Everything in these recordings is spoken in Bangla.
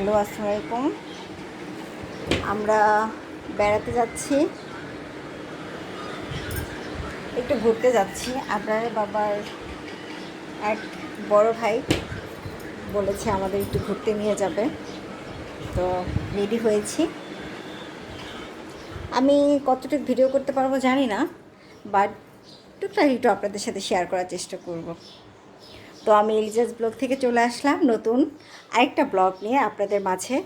হ্যালো আসসালামু আলাইকুম আমরা বেড়াতে যাচ্ছি। একটু ঘুরতে যাচ্ছি। আপনার বাবার এক বড় ভাই বলেছে আমাদের একটু ঘুরতে নিয়ে যাবে। তো রেডি হয়েছি। আমি কতটুকু ভিডিও করতে পারব জানি না বাট টুকটাক একটু আপনাদের সাথে শেয়ার করার চেষ্টা করব। তো আমি এলিজাস ব্লগ থেকে চলে আসলাম নতুন আরেকটা ব্লগ নিয়ে আপনাদের মাঝে।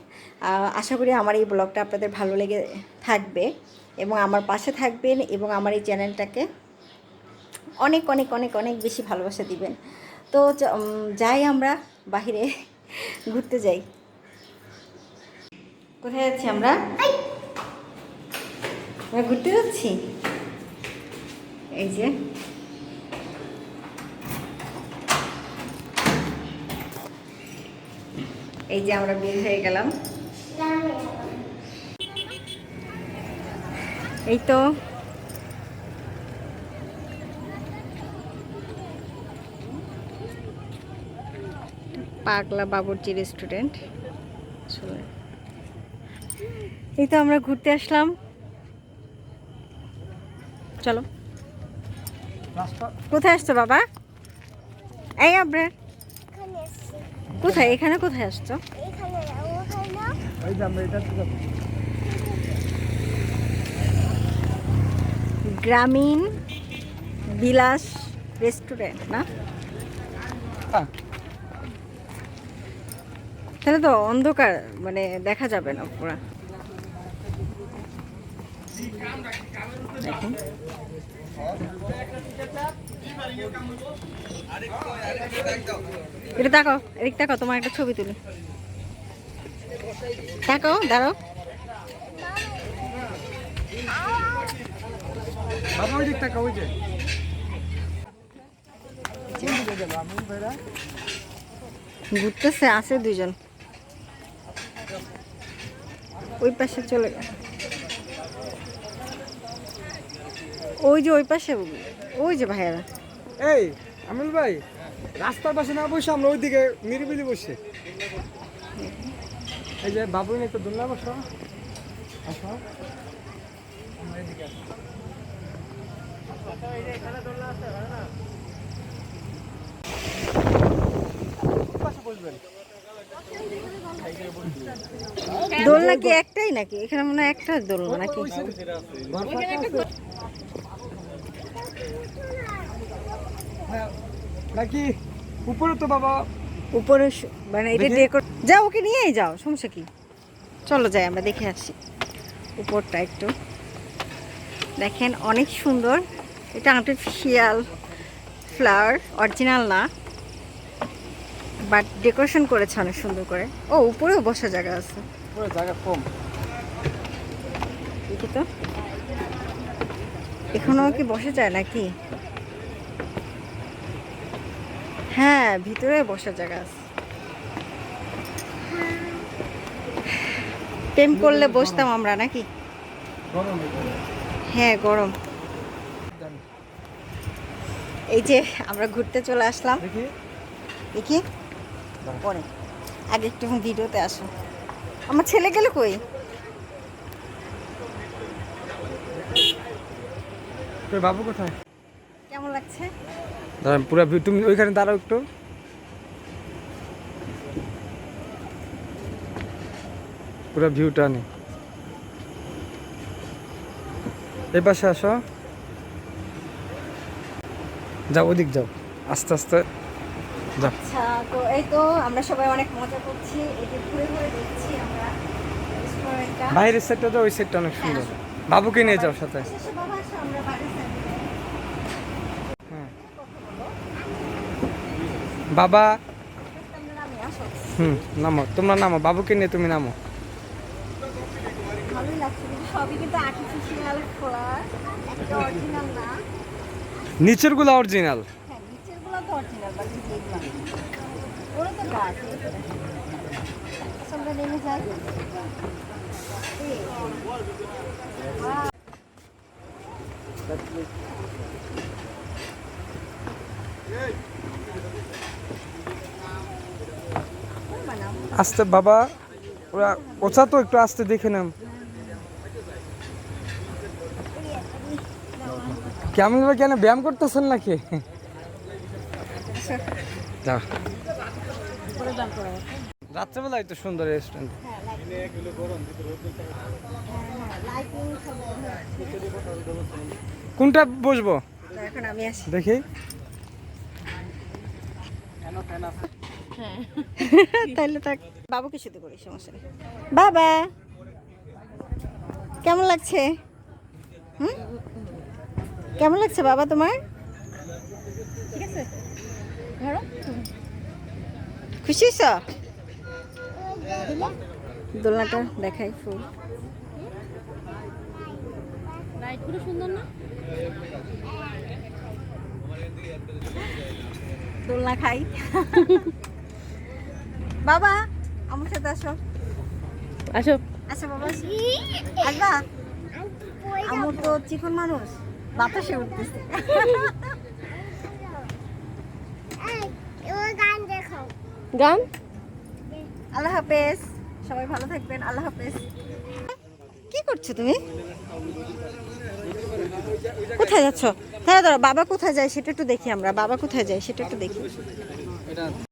আশা করি আমার এই ব্লগটা আপনাদের ভালো লেগে থাকবে এবং আমার পাশে থাকবেন এবং আমার এই চ্যানেলটাকে অনেক অনেক অনেক অনেক বেশি ভালোবাসা দিবেন। তো যাই আমরা বাহিরে ঘুরতে যাই। কোথায় যাচ্ছি আমরা? আমরা ঘুরতে যাচ্ছি? এই যে। এই যে আমরা বের হয়ে গেলাম। এই তো। পাগলা বাবুর্চি রেস্টুরেন্ট আসলে এই তো আমরা ঘুরতে আসলাম। চলো। কোথায় আসছো বাবা? এই আপনার কোথায়? এখানে কোথায় আসছো। গ্রামীণ বিলাস রেস্টুরেন্ট না? হ্যাঁ, তাহলে তো অন্ধকার মানে দেখা যাবে না পুরা। দেখেন। এটা এদিক তাকাও তোমার একটা ছবি তুলি। বাবা ওই দিকটা আমি ভাইরা ঘুরতেছে আছে দুজন ওই পাশে চলে গেল। ওই যে ওই পাশে ওই যে ভাইয়ারা। এই আমিল ভাই রাস্তার পাশে না বসে আমরা ওইদিকে নিরিবিলি বসে। এই যে বাবু নিয়ে তো দোলনা বসো। আসো। দোল এদিকে আসি। কোন পাশে বসবেন দোলনা কি একটাই নাকি? এখানে মনে হয় একটা দোলনা নাকি? নাকি? উপরে তো বাবা। উপরে মানে এটা ডেকোর যাও ওকে নিয়েই যাও সমস্যা কি? চলো যাই আমরা দেখে আসি। উপরটা একটু। দেখেন অনেক সুন্দর। এটা আর্টিফিশিয়াল ফ্লাওয়ার অরিজিনাল না। বাট ডেকোরেশন করেছে অনেক সুন্দর করে। ও উপরেও বসার জায়গা আছে। জায়গা কম। দেখি তো। এখনও কি বসে যায় নাকি? হ্যাঁ ভিতরে বসার জায়গা আছে। প্রেম করলে বসতাম আমরা নাকি? হ্যাঁ গরম। এই যে আমরা ঘুরতে চলে আসলাম। দেখি। দেখি। পরে। আগে একটু ভিডিওতে আসো। আমার ছেলে গেলে কই? তোর বাবু কোথায়? কেমন লাগছে? দাঁড়ান পুরো ভিউ তুমি ওইখানে দাঁড়াও একটু। পুরো ভিউটা নে। এই পাশে আসো। যাও ওদিক যাও। আস্তে আস্তে যাও। আচ্ছা তো এই তো আমরা সবাই অনেক মজা করছি। এই যে ঘুরে ঘুরে দেখছি আমরা বাইরের সেটটা তো ওই সেটটা অনেক সুন্দর। বাবুকে নিয়ে যাও সাথে। বাবা আমরা থাকি। হ্যাঁ বাবা। হুম নামো। তোমরা নামো। বাবুকে নিয়ে তুমি নামো। নিচেরগুলো অরিজিনাল হ্যাঁ নিচেরগুলো তো অরিজিনাল বাট এইগুলো ওরা তো গাছ এই তো দেখো। আচ্ছা, আমরা নেমে যাই এই, আস্তে বাবা ওরা ওচা তো একটু আস্তে দেখে নাম কেমন কেন ব্যায়াম করতেছেন নাকি? যা রাত্রেবেলায় তো সুন্দর রেস্টুরেন্ট কোনটা বসবো? দেখি। তাহলে তাক বাবুকে শুধু করি সমস্যা নেই। বাবা! কেমন লাগছে? হুম? কেমন লাগছে বাবা তোমার? ঠিক আছে। খুশি হয়েছ? দোলনাটা দেখাই ফুল। রাইডগুলো সুন্দর না? দোলনা খাই। বাবা আমার সাথে আসো। আসো। আচ্ছা বাবা আসো। আসবা? আমার তো চিকন মানুষ বাতাসে উঠতেছে। গান? আল্লাহ হাফেজ সবাই ভালো থাকবেন আল্লাহ হাফেজ। কি করছ তুমি? কোথায় যাচ্ছ? দাঁড়া দাঁড়া বাবা কোথায় যায় সেটা একটু দেখি আমরা বাবা কোথায় যায় সেটা একটু দেখি।